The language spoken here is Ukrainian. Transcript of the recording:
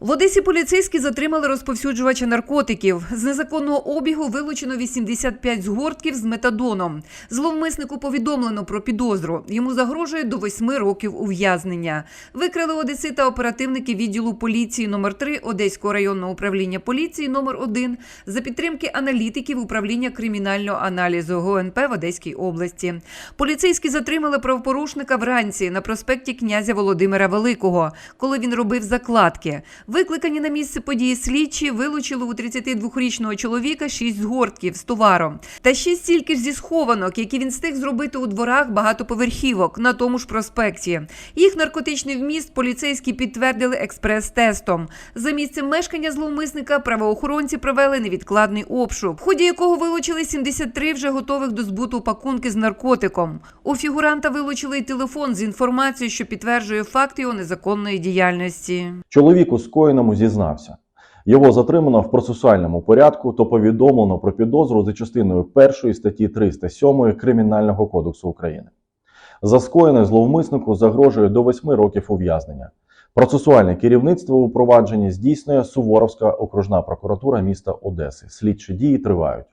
В Одесі поліцейські затримали розповсюджувача наркотиків. З незаконного обігу вилучено 85 згортків з метадоном. Зловмиснику повідомлено про підозру. Йому загрожує до 8 років ув'язнення. Викрили одесита оперативники відділу поліції номер 3 Одеського районного управління поліції номер 1 за підтримки аналітиків управління кримінального аналізу ГУНП в Одеській області. Поліцейські затримали правопорушника вранці на проспекті князя Володимира Великого, коли він робив закладки. Викликані на місце події слідчі вилучили у 32-річного чоловіка 6 згортків з товаром та ще стільки ж зі схованок, які він встиг зробити у дворах багатоповерхівок на тому ж проспекті. Їх наркотичний вміст поліцейські підтвердили експрес-тестом. За місцем мешкання зловмисника правоохоронці провели невідкладний обшук, в ході якого вилучили 73 вже готових до збуту пакунки з наркотиком. У фігуранта вилучили й телефон з інформацією, що підтверджує факт його незаконної діяльності. Чоловік у скоєному зізнався. Його затримано в процесуальному порядку та повідомлено про підозру за частиною 1 статті 307 Кримінального кодексу України. За скоєне зловмиснику загрожує до 8 років ув'язнення. Процесуальне керівництво у провадженні здійснює Суворовська окружна прокуратура міста Одеси. Слідчі дії тривають.